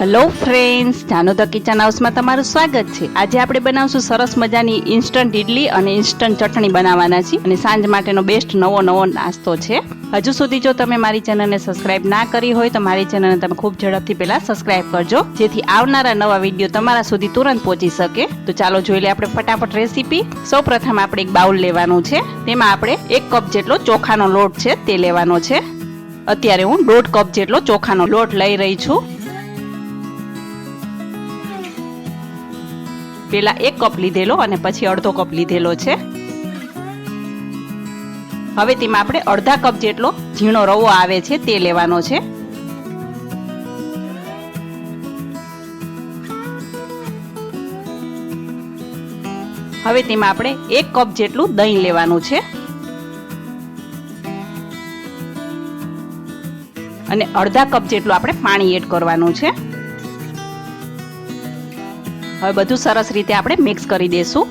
Hello friends જાનો the kitchen હાઉસમાં તમારું સ્વાગત છે. આજે આપણે બનાવશું સરસ મજાની ઇન્સ્ટન્ટ ઇડલી અને ઇન્સ્ટન્ટ ચટણી બનાવવાના છીએ અને સાંજ માટેનો બેસ્ટ નવો નવો નાસ્તો છે. હજુ સુધી જો તમે મારી ચેનલને સબસ્ક્રાઇબ ના કરી હોય તો મારી ચેનલને તમે ખૂબ ઝડપથી પહેલા સબસ્ક્રાઇબ કરજો, જેથી આવનારા નવા વીડિયો તમારા સુધી તુરંત પહોંચી શકે. તો ચાલો જોઈ લે આપણે ફટાફટ રેસીપી સૌ પ્રથમ આપણે એક બાઉલ લેવાનું છે. તેમાં આપણે એક કપ જેટલો ચોખાનો લોટ છે તે લેવાનો છે. અત્યારે હું દોઢ કપ જેટલો ચોખાનો લોટ લઈ રહી છું. પેલા એક કપ લીધેલો અને પછી અડધો કપ લીધેલો છે. હવે તેમાં આપણે અડધા કપ જેટલો ઝીણો રવો આવે છે તે લેવાનો છે. હવે તેમાં આપણે એક કપ જેટલું દહીં લેવાનું છે. અને અડધા કપ જેટલું આપણે પાણી એડ કરવાનું છે. હવે બધું સરસ રીતે આપણે મિક્સ કરી દઈશું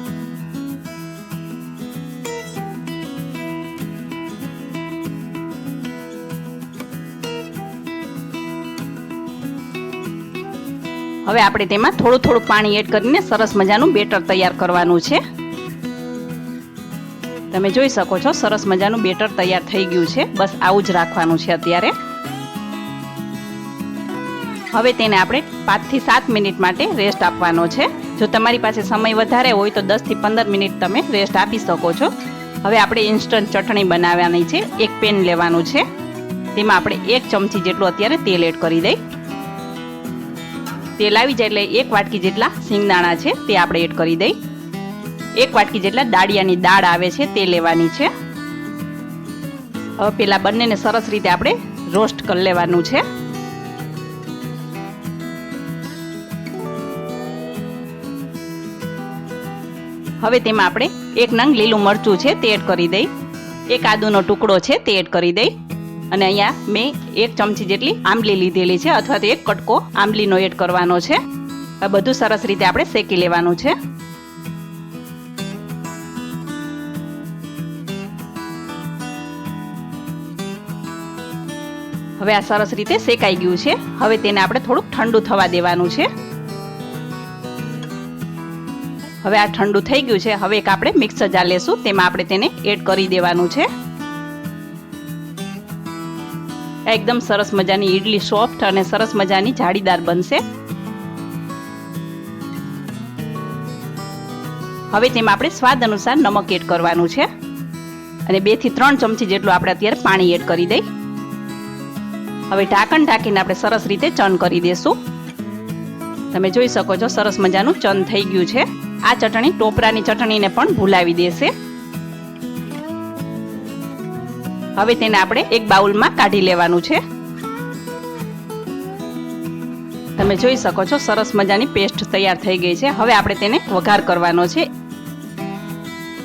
હવે આપણે તેમાં થોડું થોડું પાણી એડ કરીને સરસ મજાનું બેટર તૈયાર કરવાનું છે. તમે જોઈ શકો છો સરસ મજાનું બેટર તૈયાર થઈ ગયું છે. બસ આવું જ રાખવાનું છે અત્યારે. હવે તેને આપણે પાંચથી સાત મિનિટ માટે રેસ્ટ આપવાનો છે. જો તમારી પાસે સમય વધારે હોય તો દસથી પંદર મિનિટ તમે રેસ્ટ આપી શકો છો. હવે આપણે ઇન્સ્ટન્ટ ચટણી બનાવવાની છે. એક પેન લેવાનું છે. તેમાં આપણે એક ચમચી જેટલું અત્યારે તેલ એડ કરી દઈ. તેલ આવી જાય એટલે એક વાટકી જેટલા સિંગદાણા છે તે આપણે એડ કરી દઈ. એક વાટકી જેટલા દાળિયાની દાળ આવે છે તે લેવાની છે. હવે પેલા બંનેને સરસ રીતે આપણે રોસ્ટ કરી લેવાનું છે. હવે તેમાં આપણે એક નંગ લીલું મરચું છે, તે એડ કરી દઈ. એક આદુનો ટુકડો છે, તે એડ કરી દઈ. અને અહીંયા મેં એક ચમચી જેટલી આંબલી લીધેલી છે, અથવા તો એક કટકો આંબલીનો એડ કરવાનો છે. આ બધું સરસ રીતે આપણે શેકી લેવાનું છે. હવે આ સરસ રીતે શેકાઈ ગયું છે. હવે તેને આપણે થોડુંક ઠંડુ થવા દેવાનું છે. હવે આ ઠંડુ થઈ ગયું છે. હવે એક આપણે મિક્સર જાર લેશું. તેમાં આપણે તેને એડ કરી દેવાનું છે. એકદમ સરસ મજાની ઈડલી સોફ્ટ અને સરસ મજાની જાળીદાર બનશે. હવે તેમાં આપણે સ્વાદ અનુસાર નમક એડ કરવાનું છે. અને બેથી ત્રણ ચમચી જેટલું આપણે અત્યારે પાણી એડ કરી દઈ. હવે ઢાંકણ ઢાંકીને આપણે સરસ રીતે ચન કરી દેશું. તમે જોઈ શકો છો સરસ મજાનું ચન થઈ ગયું છે. આ ચટણી ટોપરાની ચટણીને પણ ભૂલાવી દેશે. હવે તેને આપણે એક બાઉલમાં કાઢી લેવાનું છે. તમે જોઈ શકો છો, સરસ મજાની પેસ્ટ તૈયાર થઈ ગઈ છે. હવે આપણે તેને વઘાર કરવાનો છે.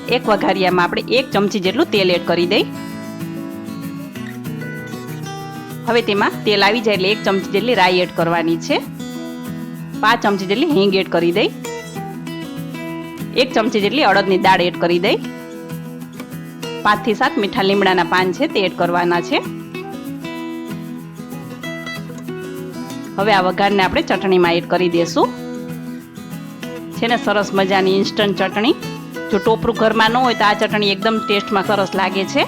એક વઘારિયામાં આપણે એક ચમચી જેટલું તેલ એડ કરી દઈ. હવે તેમાં તેલ આવી જાય એટલે એક ચમચી જેટલી રાઈ એડ કરવાની છે. પાંચ ચમચી જેટલી હિંગ એડ કરી દઈ. એક ચમચી જેટલી અડદની દાળ એડ કરી દઈ. પાંચથી સાત મીઠા લીમડાના પાન છે તે એડ કરવાના છે. હવે આ વઘારને આપણે ચટણીમાં એડ કરી દેશું. છે ને સરસ મજાની ઇન્સ્ટન્ટ ચટણી. જો ટોપરું ઘરમાં ન હોય તો આ ચટણી એકદમ ટેસ્ટમાં સરસ લાગે છે.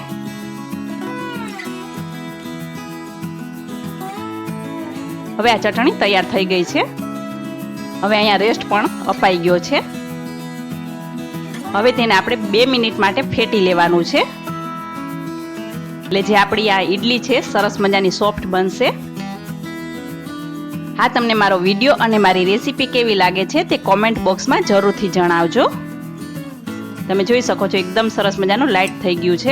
હવે આ ચટણી તૈયાર થઈ ગઈ છે. હવે અહીંયા રેસ્ટ પણ અપાઈ ગયો છે. હવે તેને આપણે બે મિનિટ માટે ફેટી લેવાનું છે. એટલે જે આપણી આ ઈડલી છે, સરસ મજાની સોફ્ટ બનશે. હા, તમને મારો વીડિયો અને મારી રેસીપી કેવી લાગે છે તે કોમેન્ટ બોક્સમાં જરૂરથી જણાવજો. તમે જોઈ શકો છો, એકદમ સરસ મજાનું લાઇટ થઈ ગયું છે.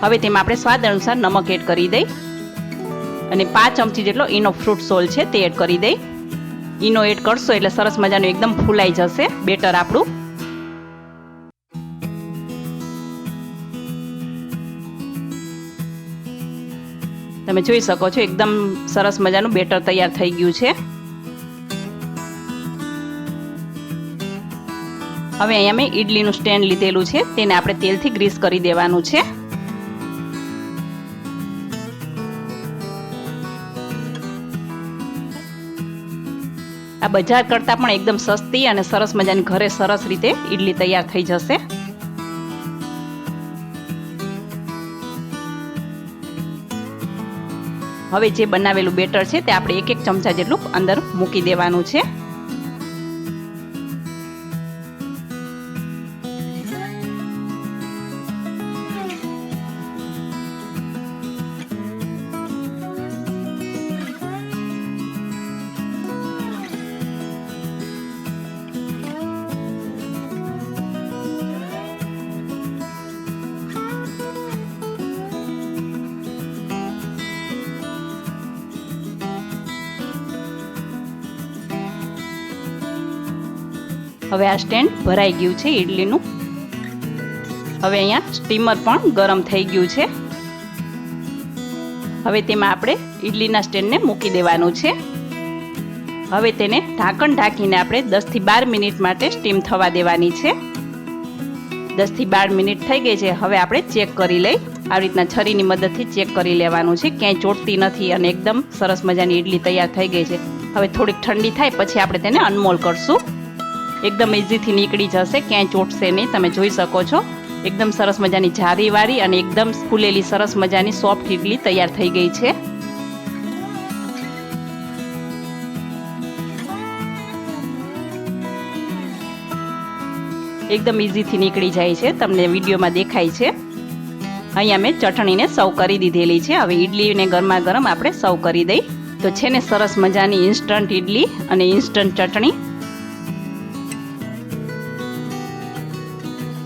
હવે તેમાં આપણે સ્વાદ અનુસાર નમક એડ કરી દઈ. અને પાંચ ચમચી જેટલો ઈનો ફ્રૂટ સોલ છે તે એડ કરી દઈ. ઈનો એડ કરશો એટલે સરસ મજાનું એકદમ ફૂલાઈ જશે બેટર આપણું. તમે જોઈ શકો છો, એકદમ સરસ મજાનું બેટર તૈયાર થઈ ગયું છે. હવે અહીંયા મેં ઈડલીનું સ્ટેન્ડ લીધેલું છે, તેને આપણે તેલથી ગ્રીસ કરી દેવાનું છે. આ બજાર કરતાં પણ એકદમ સસ્તી અને સરસ મજાની ઘરે સરસ રીતે ઈડલી તૈયાર થઈ જશે. હવે જે બનાવેલું બેટર છે તે આપણે એક એક ચમચા જેટલું અંદર મૂકી દેવાનું છે. હવે આ સ્ટેન્ડ ભરાઈ ગયું છે ઈડલીનું. હવે અહીંયા સ્ટીમર પણ ગરમ થઈ ગયું છે. હવે તેમાં આપણે ઈડલીના સ્ટેન્ડને મૂકી દેવાનું છે. હવે તેને ઢાંકણ ઢાંકીને આપણે દસથી બાર મિનિટ માટે સ્ટીમ થવા દેવાની છે. દસથી બાર મિનિટ થઈ ગઈ છે. હવે આપણે ચેક કરી લઈ આવી રીતના છરીની મદદથી ચેક કરી લેવાનું છે. ક્યાંય ચોટતી નથી અને એકદમ સરસ મજાની ઈડલી તૈયાર થઈ ગઈ છે. હવે થોડીક ઠંડી થાય, પછી આપણે તેને અનમોલ કરશું. એકદમ ઇઝીથી નીકળી જશે, ક્યાંય ચોટશે નહીં, તમે જોઈ શકો છો. એકદમ સરસ મજાની જારીવાળી અને એકદમ ફૂલેલી સરસ મજાની સોફ્ટ ઇડલી તૈયાર થઈ ગઈ છે. એકદમ ઇઝીથી નીકળી જાય છે, તમને વિડીયોમાં દેખાય છે. અહીંયા મેં ચટણીને સર્વ કરી દીધેલી છે, હવે ઇડલીને ગરમા ગરમ આપણે સર્વ કરી દઈ. તો છે ને સરસ મજાની ઇન્સ્ટન્ટ ઇડલી અને ઇન્સ્ટન્ટ ચટણી.